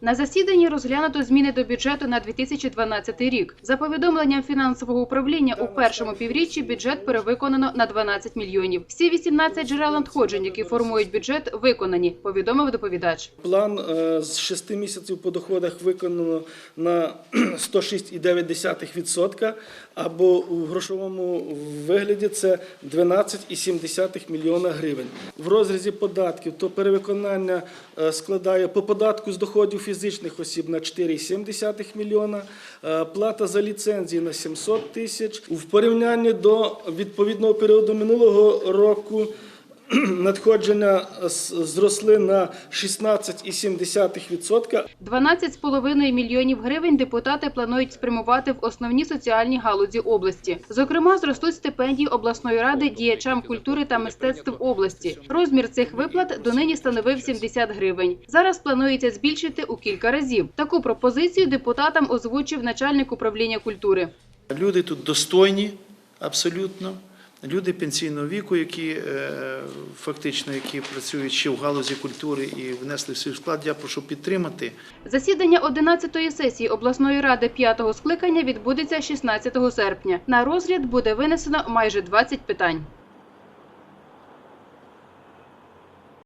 На засіданні розглянуто зміни до бюджету на 2012 рік. За повідомленням фінансового управління, у першому півріччі бюджет перевиконано на 12 мільйонів. Всі 18 джерел надходжень, які формують бюджет, виконані, повідомив доповідач. План е, з 6 місяців по доходах виконано на 106,9%, або у грошовому вигляді це 12,7 мільйона гривень. В розрізі податків то перевиконання е, складає по податку з доходів фізичних осіб на 4,7 мільйона, е, плата за ліцензії на 700 тисяч. В порівнянні до відповідного періоду минулого року надходження зросли на 16,7%. 12,5 мільйонів гривень депутати планують спрямувати в основні соціальні галузі області. Зокрема, зростуть стипендії обласної ради діячам культури та мистецтв області. Розмір цих виплат донині становив 70 гривень. Зараз планується збільшити у кілька разів. Таку пропозицію депутатам озвучив начальник управління культури. Люди тут достойні, абсолютно. Люди пенсійного віку, які е, фактично які працюють ще в галузі культури і внесли в свій вклад. Я прошу підтримати. Засідання 11-ї сесії обласної ради 5-го скликання відбудеться 16 серпня. На розгляд буде винесено майже 20 питань.